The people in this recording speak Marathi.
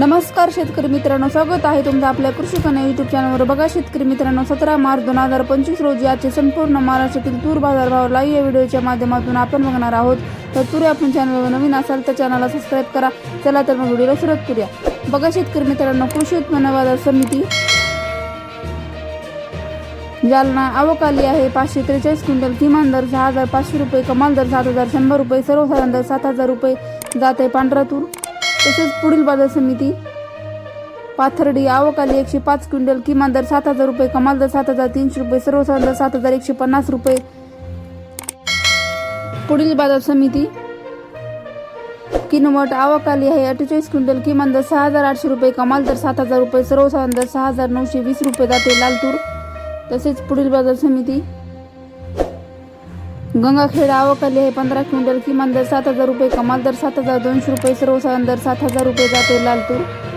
नमस्कार शेतकरी मित्रांनो स्वागत आहे तुमचं आपल्या कृषी कन्या युट्यूब चॅनलवर बघा शेतकरी मित्रांनो सतरा मार्च दोन हजार पंचवीस रोजी आजचे संपूर्ण महाराष्ट्रातील तूर बाजारभाव लाईव्ह या व्हिडिओच्या माध्यमातून आपण बघणार आहोत. तर तूर आपण चॅनलवर नवीन असाल तर चॅनलला सबस्क्राईब करा. चला तर मग व्हिडिओला सुरुवात करूया. बघा शेतकरी मित्रांनो कृषी उत्पन्न बाजार समिती जालना अवकाली आहे. पाचशे त्रेचाळीस क्विंटल किमान दर सहा हजार पाचशे रुपये कमाल दर सात हजार शंभर रुपये सर्वसाधारण दर सात हजार रुपये जाते पांढरा तूर. तसेच पुढील बाजार समिती पाथर्डी आवकाली एकशे पाच क्विंटल किमान दर सात हजार रुपये कमाल दर सात हजार तीनशे रुपये सर्वसाधारण दर सात हजार एकशे पन्नास रुपये. पुढील बाजार समिती किनवट आवकाली आहे अठ्ठेचाळीस क्विंटल किमान दर सहा हजार आठशे रुपये कमाल दर सात हजार रुपये सर्वसाधारण दर सहा हजार नऊशे वीस रुपये जाते लालतूर तसेच पुढील बाजार समिती गंगाखेड आवकले हे पंधरा क्विंटल किमान दर सात हजार रुपये कमाल दर सात हजार दोनशे रुपये सर्वसाधारण दर सात हजार रुपये जाते लालतूर